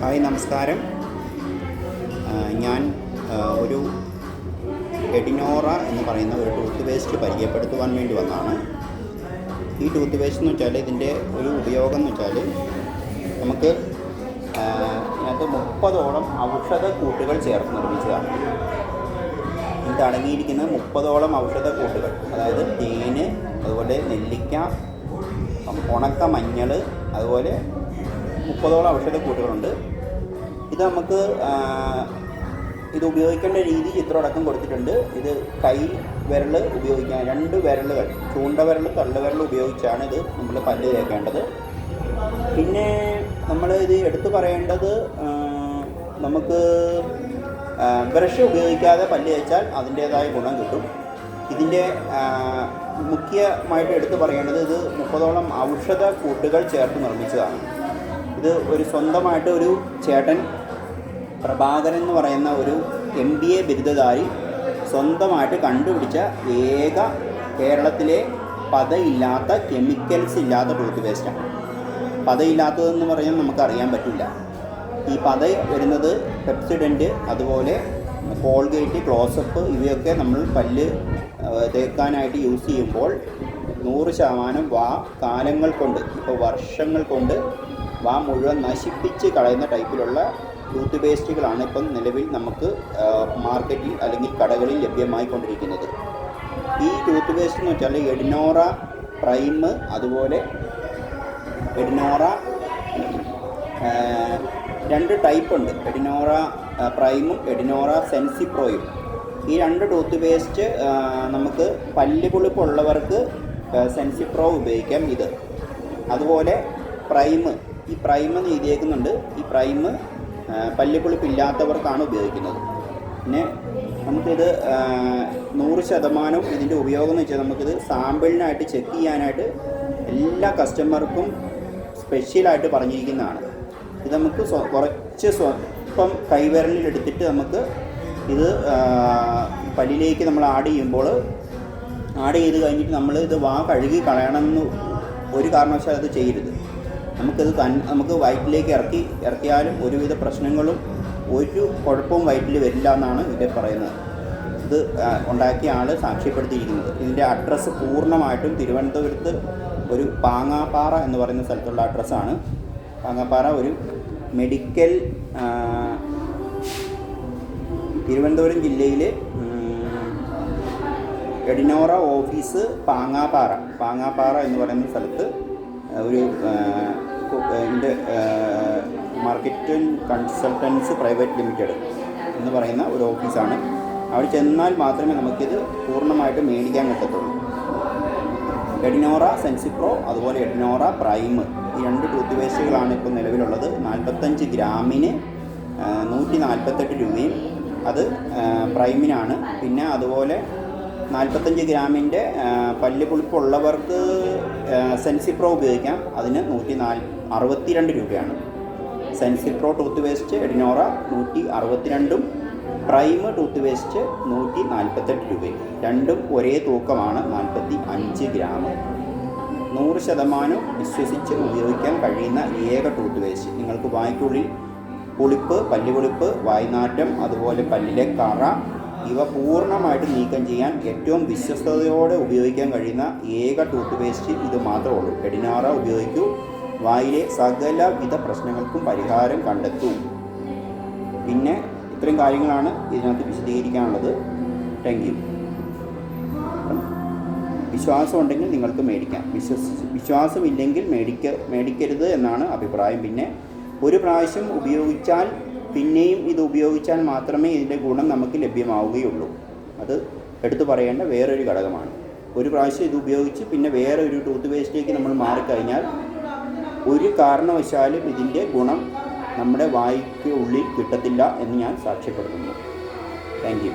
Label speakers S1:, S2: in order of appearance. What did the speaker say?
S1: Hi നമസ്കാരം. ഞാൻ ഒരു എഡിനോറ എന്ന് പറയുന്ന ഒരു ടൂത്ത് പേസ്റ്റ് പരിചയപ്പെടുത്തുവാൻ വേണ്ടി വന്നതാണ്. ഈ ടൂത്ത് പേസ്റ്റ് എന്ന് വെച്ചാൽ ഇതിന്റെ ഒരു ഉപയോഗം എന്ന് വെച്ചാൽ നമുക്ക് ഇതിനകത്ത് മുപ്പതോളം ഔഷധ കൂട്ടുകൾ ചേർത്ത് നിർമ്മിച്ചതാണ്. ഇത് അടങ്ങിയിരിക്കുന്ന മുപ്പതോളം ഔഷധ കൂട്ടുകൾ അതായത് തേന് അതുപോലെ നെല്ലിക്ക ഉണക്ക മഞ്ഞൾ അതുപോലെ മുപ്പതോളം ഔഷധ കൂട്ടുകളുണ്ട്. ഇത് നമുക്ക് ഇത് ഉപയോഗിക്കേണ്ട രീതി ചിത്രമടക്കം കൊടുത്തിട്ടുണ്ട്. ഇത് കൈ വിരൽ ഉപയോഗിക്കാൻ രണ്ട് വിരലുകൾ ചൂണ്ട വിരൽ തള്ള വിരൽ ഉപയോഗിച്ചാണ് ഇത് നമ്മൾ പല്ല് തേക്കേണ്ടത്. പിന്നെ നമ്മൾ ഇത് എടുത്തു പറയേണ്ടത് നമുക്ക് ബ്രഷ് ഉപയോഗിക്കാതെ പല്ല് തേച്ചാൽ അതിന്റേതായ ഗുണം കിട്ടും. ഇതിന്റെ മുഖ്യമായിട്ട് എടുത്തു പറയേണ്ടത് ഇത് മുപ്പതോളം ഔഷധ കൂട്ടുകൾ ചേർത്ത് നിർമ്മിച്ചതാണ്. ഇത് ഒരു സ്വന്തമായിട്ട് ഒരു ചേട്ടൻ പ്രഭാകരൻ എന്ന് പറയുന്ന ഒരു എം ബി എ ബിരുദധാരി സ്വന്തമായിട്ട് കണ്ടുപിടിച്ച ഏക കേരളത്തിലെ പതയില്ലാത്ത കെമിക്കൽസ് ഇല്ലാത്ത ടൂത്ത് പേസ്റ്റാണ് പതയില്ലാത്തതെന്ന് പറയാൻ നമുക്കറിയാൻ പറ്റില്ല. ഈ പത വരുന്നത് പെപ്സിഡന്റ് അതുപോലെ കോൾഗേറ്റ് ക്ലോസപ്പ് ഇവയൊക്കെ നമ്മൾ പല്ല് തേക്കാനായിട്ട് യൂസ് ചെയ്യുമ്പോൾ നൂറ് ശതമാനം വാ കാലങ്ങൾ കൊണ്ട് ഇപ്പോൾ വർഷങ്ങൾ കൊണ്ട് വാ മുഴുവൻ നശിപ്പിച്ച് കളയുന്ന ടൈപ്പിലുള്ള ടൂത്ത് പേസ്റ്റുകളാണ് ഇപ്പം നിലവിൽ നമുക്ക് മാർക്കറ്റിൽ അല്ലെങ്കിൽ കടകളിൽ ലഭ്യമായിക്കൊണ്ടിരിക്കുന്നത് ഈ ടൂത്ത് പേസ്റ്റ് എന്ന് വെച്ചാൽ എഡിനോറ പ്രൈം അതുപോലെ എഡിനോറ രണ്ട് ടൈപ്പ് ഉണ്ട്. എഡിനോറ പ്രൈമും എഡിനോറ സെൻസിപ്രോയും ഈ രണ്ട് ടൂത്ത് പേസ്റ്റ് നമുക്ക് പല്ല് പുളിപ്പുള്ളവർക്ക് സെൻസിപ്രോ ഉപയോഗിക്കാം ഇത്. അതുപോലെ പ്രൈം ഈ പ്രൈം എന്ന് എഴുതിയേക്കുന്നുണ്ട്. ഈ പ്രൈം പല്ലുപൊളിപ്പില്ലാത്തവർക്കാണ് ഉപയോഗിക്കുന്നത്. പിന്നെ നമുക്കിത് നൂറ് ശതമാനം ഇതിന്റെ ഉപയോഗം എന്ന് വെച്ചാൽ നമുക്കിത് സാമ്പിളിനായിട്ട് ചെക്ക് ചെയ്യാനായിട്ട് എല്ലാ കസ്റ്റമർക്കും സ്പെഷ്യലായിട്ട് പറഞ്ഞിരിക്കുന്നതാണ്. ഇത് നമുക്ക് കുറച്ച് സ്വല്പം കൈവിരലിൽ എടുത്തിട്ട് നമുക്ക് ഇത് പല്ലിലേക്ക് നമ്മൾ ആഡ് ചെയ്യുമ്പോൾ ആഡ് ചെയ്ത് കഴിഞ്ഞിട്ട് നമ്മൾ ഇത് വാ കഴുകി കളയണമെന്ന് ഒരു കാരണവശാലും അത് ചെയ്യരുത്. നമുക്കിത് തൻ നമുക്ക് വയറ്റിലേക്ക് ഇറക്കി ഇറക്കിയാലും ഒരുവിധ പ്രശ്നങ്ങളും ഒരു കുഴപ്പവും വയറ്റിൽ വരില്ല എന്നാണ് ഇവിടെ പറയുന്നത്. ഇത് ഉണ്ടാക്കിയ ആൾ സാക്ഷ്യപ്പെടുത്തിയിരിക്കുന്നത്. ഇതിന്റെ അഡ്രസ്സ് പൂർണമായിട്ടും തിരുവനന്തപുരത്ത് ഒരു പാങ്ങാപ്പാറ എന്ന് പറയുന്ന സ്ഥലത്തുള്ള അഡ്രസ്സാണ് പാങ്ങാപ്പാറ ഒരു മെഡിക്കൽ തിരുവനന്തപുരം ജില്ലയിൽ എഡിനോറ ഓഫീസ് പാങ്ങാപ്പാറ. പാങ്ങാപ്പാറ എന്ന് പറയുന്ന സ്ഥലത്ത് ഒരു എന്റെ മാർക്കറ്റ് കൺസൾട്ടൻസ് പ്രൈവറ്റ് ലിമിറ്റഡ് എന്ന് പറയുന്ന ഒരു ഓഫീസാണ് അവിടെ ചെന്നാൽ മാത്രമേ നമുക്കിത് പൂർണമായിട്ട് മേടിക്കാൻ പറ്റത്തുള്ളൂ. എഡിനോറ സെൻസിപ്രോ അതുപോലെ എഡിനോറ പ്രൈം ഈ രണ്ട് ടൂത്ത് പേസ്റ്റുകളാണ് ഇപ്പോൾ നിലവിലുള്ളത്. നാൽപ്പത്തഞ്ച് ഗ്രാമിന് നൂറ്റി നാൽപ്പത്തെട്ട് രൂപയും അത് പ്രൈമിനാണ് പിന്നെ അതുപോലെ നാൽപ്പത്തഞ്ച് ഗ്രാമിന്റെ പല്ല് പുളിപ്പുള്ളവർക്ക് സെൻസിപ്രോ ഉപയോഗിക്കാം. അതിന് നൂറ്റി നാൽ അറുപത്തിരണ്ട് രൂപയാണ്. സെൻസിപ്രോ ടൂത്ത് പേസ്റ്റ് എഡിനോറ നൂറ്റി അറുപത്തിരണ്ടും പ്രൈം ടൂത്ത് പേസ്റ്റ് നൂറ്റി നാൽപ്പത്തെട്ട് രൂപയും. രണ്ടും ഒരേ തൂക്കമാണ് നാൽപ്പത്തി അഞ്ച് ഗ്രാം. നൂറ് ശതമാനം വിശ്വസിച്ച് ഉപയോഗിക്കാൻ കഴിയുന്ന ഏക ടൂത്ത് പേസ്റ്റ് നിങ്ങൾക്ക് വായ്ക്കുള്ളിൽ പുളിപ്പ് പല്ലുപുളിപ്പ് വായ്നാറ്റം അതുപോലെ പല്ലിലെ കറ ഇവ പൂർണമായിട്ട് നീക്കം ചെയ്യാൻ ഏറ്റവും വിശ്വസ്തയോടെ ഉപയോഗിക്കാൻ കഴിയുന്ന ഏക ടൂത്ത് പേസ്റ്റ് ഇത് മാത്രമേ ഉള്ളൂ. എഡിനാറ ഉപയോഗിക്കൂ. വായിലെ സകലവിധ പ്രശ്നങ്ങൾക്കും പരിഹാരം കണ്ടെത്തൂ. പിന്നെ ഇത്രയും കാര്യങ്ങളാണ് ഇതിനകത്ത് വിശദീകരിക്കാനുള്ളത്. താങ്ക് യു വിശ്വാസം ഉണ്ടെങ്കിൽ നിങ്ങൾക്ക് മേടിക്കാം. വിശ്വസി വിശ്വാസമില്ലെങ്കിൽ മേടിക്ക മേടിക്കരുത് എന്നാണ് അഭിപ്രായം. പിന്നെ ഒരു പ്രാവശ്യം ഉപയോഗിച്ചാൽ പിന്നെയും ഇത് ഉപയോഗിച്ചാൽ മാത്രമേ ഇതിന്റെ ഗുണം നമുക്ക് ലഭ്യമാവുകയുള്ളൂ. അത് എടുത്തു പറയേണ്ട വേറൊരു ഘടകമാണ്. ഒരു പ്രാവശ്യം ഇത് ഉപയോഗിച്ച് പിന്നെ വേറെ ഒരു ടൂത്ത് പേസ്റ്റിലേക്ക് നമ്മൾ മാറിക്കഴിഞ്ഞാൽ ഒരു കാരണവശാലും ഇതിന്റെ ഗുണം നമ്മുടെ വായിക്ക് ഉള്ളിൽ കിട്ടത്തില്ല എന്ന് ഞാൻ സാക്ഷ്യപ്പെടുത്തുന്നു. Thank you.